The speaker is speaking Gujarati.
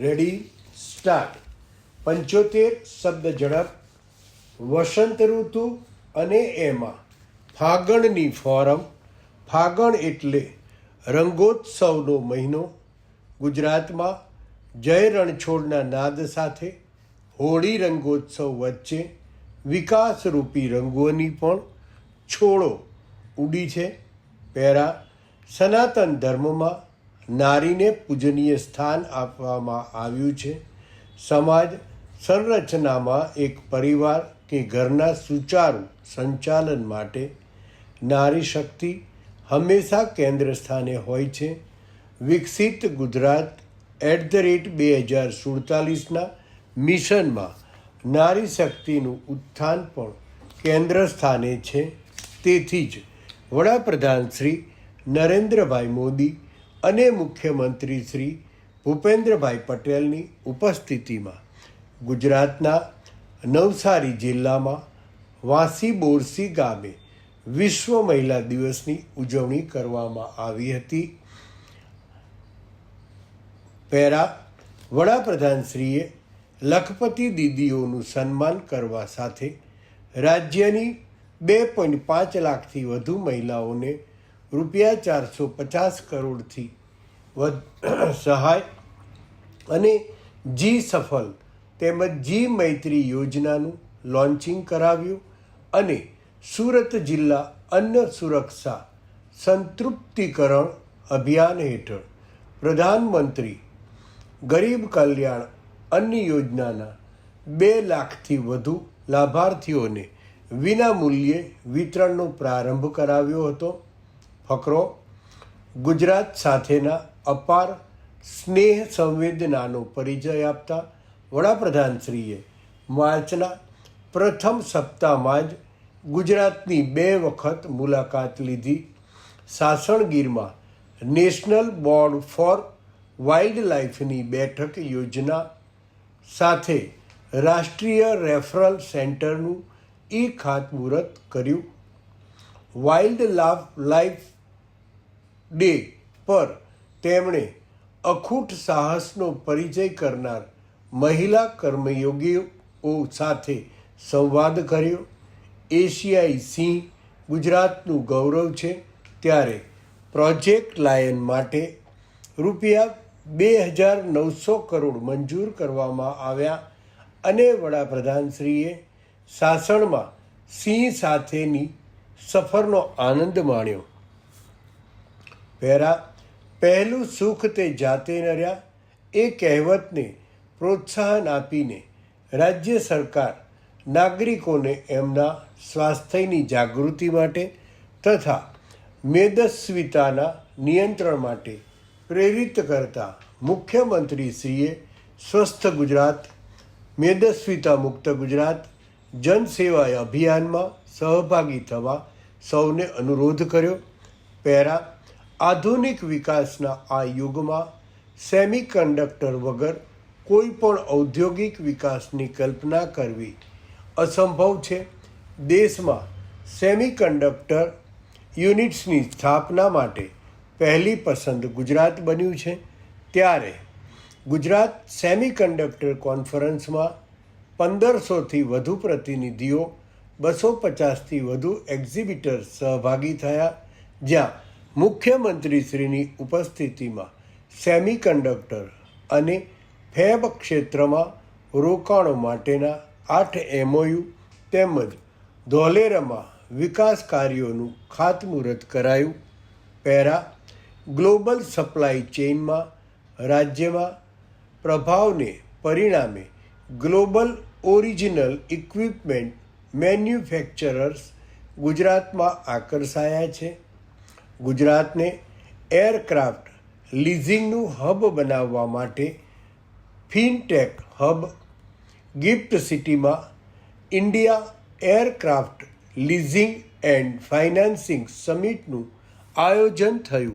Ready, start. પંચોતેર શબ્દ ઝડપ, વસંત ઋતુ અને એમાં. ફાગણની ફોરમ, ફાગણ એટલે રંગોત્સવનો મહિનો, ગુજરાતમાં જય રણછોડના નાદ સાથે હોળી રંગોત્સવ વચ્ચે વિકાસરૂપી રંગોની પણ છોડો ઉડી છે. પહેરા સનાતન ધર્મમાં નારીને પૂજનીય સ્થાન આપવામાં આવ્યું છે. સમાજ સંરચનામાં એક પરિવાર કે ઘરના સુચારુ સંચાલન માટે નારી શક્તિ હંમેશા કેન્દ્ર સ્થાને હોય છે. વિકસિત ગુજરાત એટ ધ રેટ બે હજાર સુડતાલીસના મિશનમાં નારી શક્તિનું ઉત્થાન પણ કેન્દ્ર સ્થાને છે. તેથી જ વડાપ્રધાન શ્રી નરેન્દ્રભાઈ મોદી અને મુખ્યમંત્રી શ્રી ભૂપેન્દ્રભાઈ પટેલની ઉપસ્થિતિમાં ગુજરાતના નવસારી જિલ્લામાં વાંસી બોરસી ગામે વિશ્વ મહિલા દિવસની ઉજવણી કરવામાં આવી હતી. પહેરા વડાપ્રધાનશ્રીએ લખપતિ દીદીઓનું સન્માન કરવા સાથે રાજ્યની બે પોઈન્ટ પાંચ લાખથી વધુ મહિલાઓને રૂપિયા ચારસો પચાસ કરોડથી સહાય અને જી સફલ તેમજ જી મૈત્રી યોજનાનું લોન્ચિંગ કરાવ્યું અને સુરત જિલ્લા અન્ન સુરક્ષા સંતૃપ્તિકરણ અભિયાન હેઠળ પ્રધાનમંત્રી ગરીબ કલ્યાણ અન્ન યોજનાના બે લાખથી વધુ લાભાર્થીઓને વિનામૂલ્યે વિતરણનો પ્રારંભ કરાવ્યો હતો. ફકરો, ગુજરાત સાથેના અપાર સ્નેહ સંવેદનાનો પરિચય આપતા વડાપ્રધાનશ્રીએ માર્ચના પ્રથમ સપ્તાહમાં જ ગુજરાતની બે વખત મુલાકાત લીધી. સાસણગીરમાં નેશનલ બોર્ડ ફોર વાઇલ્ડ લાઈફની બેઠક યોજના સાથે રાષ્ટ્રીય રેફરલ સેન્ટરનું ઈ ખાતમુહૂર્ત કર્યું. વાઇલ્ડ લાફ લાઈફ ડે પર તેમણે અખૂટ સાહસનો પરિચય કરનાર મહિલા કર્મયોગીઓ સાથે સંવાદ કર્યો. એશિયાઈ સિંહ ગુજરાતનું ગૌરવ છે. ત્યારે પ્રોજેક્ટ લાયન માટે રૂપિયા બે હજાર નવસો કરોડ મંજૂર કરવામાં આવ્યા અને વડાપ્રધાનશ્રીએ સાસણમાં સિંહ સાથેની સફરનો આનંદ માણ્યો. પહેરા, પહેલું સુખ તે જાતે નર્યા એ કહેવતને પ્રોત્સાહન આપીને રાજ્ય સરકાર નાગરિકોને એમના સ્વાસ્થ્યની જાગૃતિ માટે તથા મેદસ્વીતાના નિયંત્રણ માટે પ્રેરિત કરતા મુખ્યમંત્રીશ્રીએ સ્વસ્થ ગુજરાત, મેદસ્વીતા મુક્ત ગુજરાત, જનસેવા અભિયાનમાં સહભાગી થવા સૌને અનુરોધ કર્યો. પહેરા આધુનિક વિકાસના આ યુગમાં સેમિકન્ડક્ટર વગર કોઈ પણ ઔદ્યોગિક વિકાસની કલ્પના કરવી અસંભવ છે. દેશમાં સેમી કન્ડક્ટર યુનિટ્સની સ્થાપના માટે પહેલી પસંદ ગુજરાત બન્યું છે. ત્યારે ગુજરાત સેમિકન્ડક્ટર કોન્ફરન્સમાં પંદરસોથી વધુ પ્રતિનિધિઓ, બસો પચાસથી વધુ એક્ઝિબિટર્સ સહભાગી થયા, જ્યાં મુખ્યમંત્રીશ્રીની ઉપસ્થિતિમાં સેમિકન્ડક્ટર અને ફેબ ક્ષેત્રમાં રોકાણો માટેના આઠ એમઓયુ તેમજ ધોલેરામાં વિકાસ કાર્યોનું ખાતમુહૂર્ત કરાયું. પહેરા ગ્લોબલ સપ્લાય ચેઇનમાં રાજ્યમાં પ્રભાવને પરિણામે ગ્લોબલ ઓરિજિનલ ઇક્વિપમેન્ટ મેન્યુફેક્ચરર્સ ગુજરાતમાં આકર્ષાયા છે. ગુજરાતને એરક્રાફ્ટ લીઝિંગનું હબ બનાવવા માટે ફિનટેક હબ ગિફ્ટ સિટીમાં India aircraft leasing and financing સમિટનું આયોજન થયું.